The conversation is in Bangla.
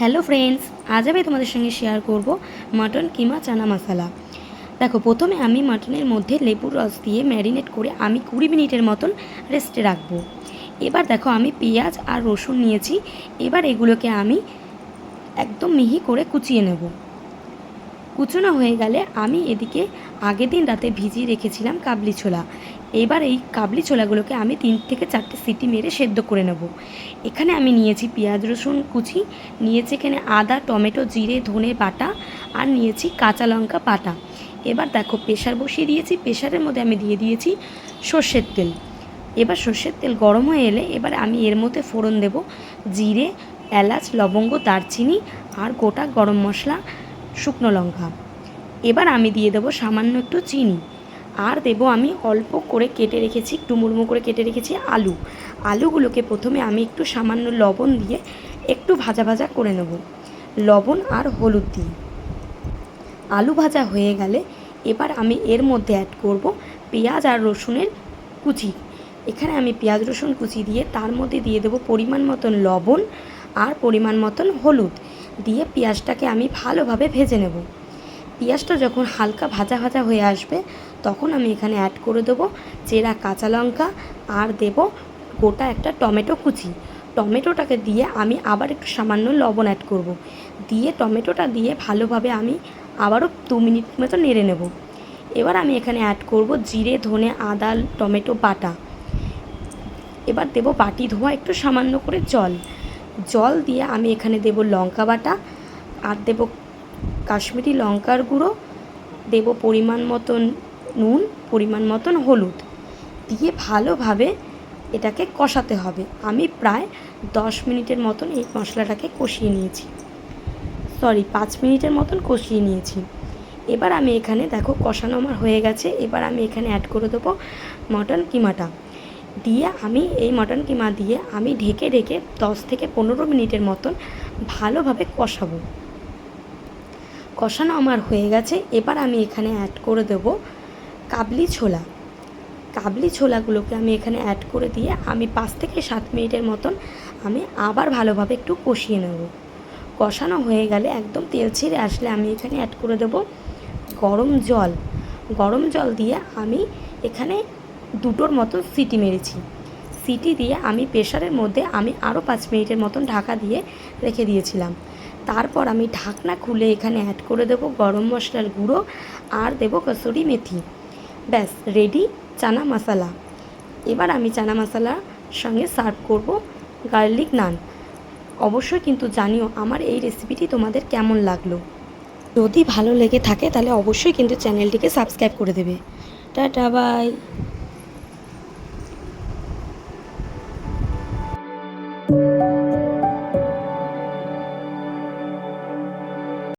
হ্যালো ফ্রেন্ডস আজ আমি তোমাদের সঙ্গে শেয়ার করব মাটন কিমা চানা মশলা দেখো, প্রথমে আমি মাটনের মধ্যে লেবুর রস দিয়ে ম্যারিনেট করে আমি কুড়ি মিনিটের মতন রেস্টে রাখব। এবার দেখো, আমি পেঁয়াজ আর রসুন নিয়েছি। এবার এগুলোকে আমি একদম মিহি করে কুচিয়ে নেব। কুচনো হয়ে গেলে আমি এদিকে আগের দিন রাতে ভিজিয়ে রেখেছিলাম কাবলি ছোলা। এবার এই কাবলি ছোলাগুলোকে আমি তিন থেকে চারটে সিটি মেরে সেদ্ধ করে নেব। এখানে আমি নিয়েছি পেঁয়াজ, রসুন, কুচি, নিয়েছি এখানে আদা, টমেটো, জিরে, ধনে বাটা আর নিয়েছি কাঁচা লঙ্কা বাটা এবার দেখো প্রেশার বসিয়ে দিয়েছি প্রেশারের মধ্যে আমি দিয়ে দিয়েছি সর্ষের তেল। এবার সর্ষের তেল গরম হয়ে এলে এবার আমি এর মধ্যে ফোড়ন দেব, জিরে, এলাচ, লবঙ্গ, দারচিনি আর গোটা গরম মশলা, শুকনো লঙ্কা। এবার আমি দিয়ে দেবো সামান্য একটু চিনি। আর দেবো আমি অল্প করে কেটে রেখেছি, একটু মুড়মো করে কেটে রেখেছি আলু। আলুগুলোকে প্রথমে আমি একটু সামান্য লবণ দিয়ে একটু ভাজা ভাজা করে নেব। লবণ আর হলুদ দিয়ে। আলু ভাজা হয়ে গেলে এবার আমি এর মধ্যে অ্যাড করব পেঁয়াজ আর রসুনের কুচি। এখানে আমি পেঁয়াজ, রসুন কুচি দিয়ে তার মধ্যে দিয়ে দেবো পরিমাণ মতন লবণ আর পরিমাণ মতন হলুদ। দিয়ে পেঁয়াজটাকে আমি ভালোভাবে ভেজে নেব। পেঁয়াজটা যখন হালকা ভাজা ভাজা হয়ে আসবে, তখন আমি এখানে অ্যাড করে দেবো চেরা কাঁচা লঙ্কা আর দেব গোটা একটা টমেটো কুচি। টমেটোটাকে দিয়ে আমি আবার একটু সামান্য লবণ অ্যাড করব। দিয়ে টমেটোটা দিয়ে ভালোভাবে আমি আবারও দু মিনিট মতো নেড়ে নেব। এবার আমি এখানে অ্যাড করব জিরে, ধনে, আদা, টমেটো, বাটা। এবার দেব বাটি ধোয়া একটু সামান্য করে জল। জল দিয়ে আমি এখানে দেব লঙ্কা বাটা আর দেব কাশ্মীরি লঙ্কার গুঁড়ো, দেব পরিমাণ মতন নুন, পরিমাণ মতন হলুদ। দিয়ে ভালোভাবে এটাকে কষাতে হবে। আমি প্রায় দশ মিনিটের মতন এই মশলাটাকে কষিয়ে নিয়েছি। সরি পাঁচ মিনিটের মতন কষিয়ে নিয়েছি। এবার আমি এখানে, দেখো, কষানো আমার হয়ে গেছে। এবার আমি এখানে অ্যাড করে দেবো মটন কিমাটা দিয়ে আমি এই মটন কিমা দিয়ে আমি ঢেকে ঢেকে দশ থেকে পনেরো মিনিটের মতন ভালোভাবে কষাবো। কষানো আমার হয়ে গেছে, এবার আমি এখানে অ্যাড করে দেব কাবলি ছোলা। কাবলি ছোলাগুলোকে আমি এখানে অ্যাড করে দিয়ে আমি পাঁচ থেকে সাত মিনিটের মতন আমি আবার ভালোভাবে একটু কষিয়ে নেব। কষানো হয়ে গেলে একদম তেল ছেড়ে আসলে আমি এখানে অ্যাড করে দেব গরম জল। গরম জল দিয়ে আমি এখানে দুটোর মতন সিটি মেরেছি। সিটি দিয়ে আমি প্রেশারের মধ্যে আমি আরও পাঁচ মিনিটের মতন ঢাকা দিয়ে রেখে দিয়েছিলাম। তারপর আমি ঢাকনা খুলে এখানে অ্যাড করে দেবো গরম মশলার গুঁড়ো আর দেবো কসুরি মেথি। ব্যাস রেডি চানা মশলা। এবার আমি চানা মশলার সঙ্গে সার্ভ করব গার্লিক নান অবশ্যই কিন্তু জানিও আমার এই রেসিপিটি তোমাদের কেমন লাগল। যদি ভালো লেগে থাকে তাহলে অবশ্যই কিন্তু চ্যানেলটিকে সাবস্ক্রাইব করে দেবে। Tata bye